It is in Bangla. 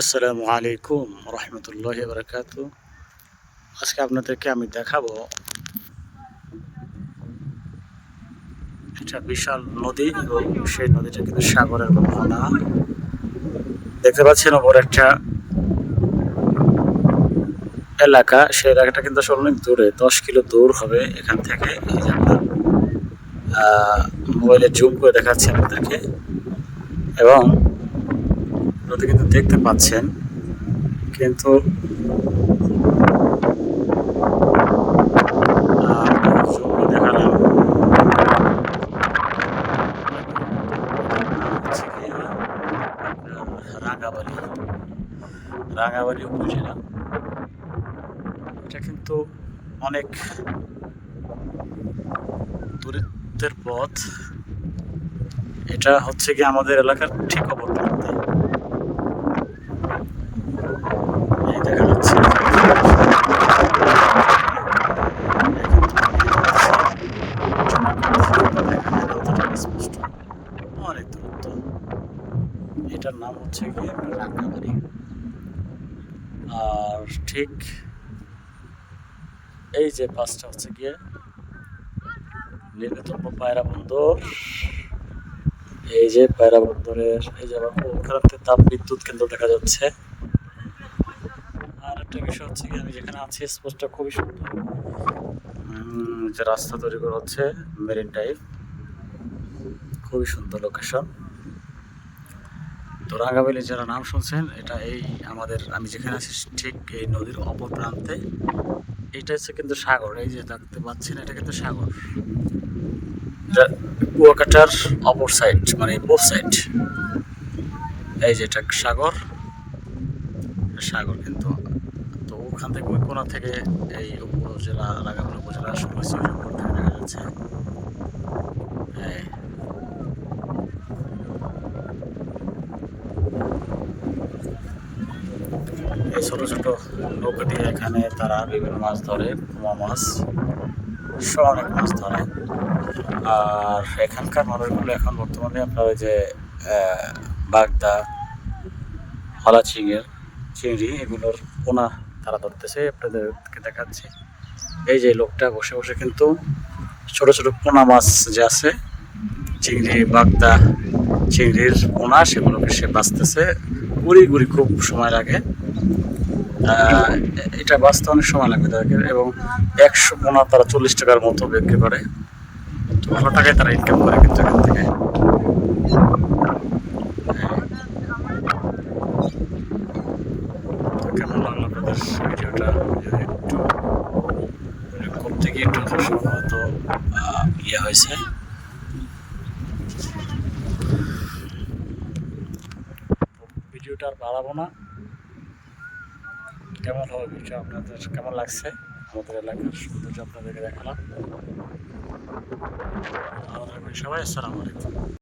আসসালামু আলাইকুম রহমতুল্লাহ বারকাত আজকে আপনাদেরকে আমি দেখাবো একটা বিশাল নদী এবং সেই নদীটা কিন্তু সাগরের মোহনা দেখতে পাচ্ছেন ওপর একটা এলাকা, সেই এলাকাটা কিন্তু আসলে অনেক দূরে, দশ কিলো দূর হবে এখান থেকে। এই যে আপনার মোবাইলে জুম করে দেখাচ্ছি আপনাদেরকে। এবং নদী কিন্তু দেখতে পাচ্ছেন। কিন্তু রাঙাবালি রাঙাবালি উপজেলা। এটা কিন্তু অনেক দূরত্বের পথ। এটা হচ্ছে কি আমাদের এলাকার ঠিক অপর প্রান্তে এই দেখা এটার নাম হচ্ছে রাঙ্গাবাড়ি আর ঠিক এই যে পাঁচটা হচ্ছে গিয়ে নীলতম পায়রা বন্দর। এই যে পায়রা বন্দরের, এই যে আবার ওখানে তাপ বিদ্যুৎ কেন্দ্র দেখা যাচ্ছে। একটা বিষয় হচ্ছে কি আমি যেখানে আছি, স্পোর্টসটা খুবই সুন্দর। যে রাস্তা তৈরি করা হচ্ছে, মেরিন টাইপ খুবই সুন্দর লোকেশন তো রাঙ্গাবেলি যারা নাম শুনছেন, এটা এই আমাদের, আমি যেখানে আছি, ঠিক এই নদীর অপর প্রান্তে। এটা হচ্ছে কিন্তু সাগর, এই যে দেখতে পাচ্ছেন, এটা কিন্তু সাগর। কুয়াকাটার অপর সাইড মানে বোথ সাইড এই যে এটা সাগর সাগর কিন্তু তো ওখান থেকে ওই কোনা থেকে এই উপজেলা লাগাবল উপজেলা সমস্যা দেখা যাচ্ছে এই। এই ছোট ছোট নৌকা দিয়ে এখানে তারা বিভিন্ন মাছ ধরে, পোমা মাছ, সব অনেক মাছ ধরে আর এখানকার মানুষগুলো এখন বর্তমানে আপনার ওই যে বাগদা হলা চিংড়ের চিংড়ি এগুলোর পোনা তারা ধরতেছে, আপনাদেরকে দেখাচ্ছি। এই যে লোকটা বসে বসে কিন্তু ছোট ছোট পোনা মাছ যে আছে, চিংড়ি, বাগদা, চিংড়ির পোনা সেগুলোকে সে বাঁচতেছে। গুড়ি গুড়ি খুব সময় লাগে। এটা বাঁচতে অনেক সময় লাগবে তাদেরকে এবং একশো পোনা তারা চল্লিশ টাকার মতো বিক্রি করে। তো ভালো টাকায় তারা ইনকাম করে কিন্তু এখান থেকে। কেমন ভিডিওটা একটু মানে করতে গিয়ে একটু আহ, ইয়ে হয়েছে। ভিডিওটা আর বাড়াবো না। কেমন হবে ভিডিও আপনাদের কেমন লাগছে? আমাদের এলাকার সৌন্দর্য আপনাদেরকে দেখালাম। সবাই আসসালামু আলাইকুম।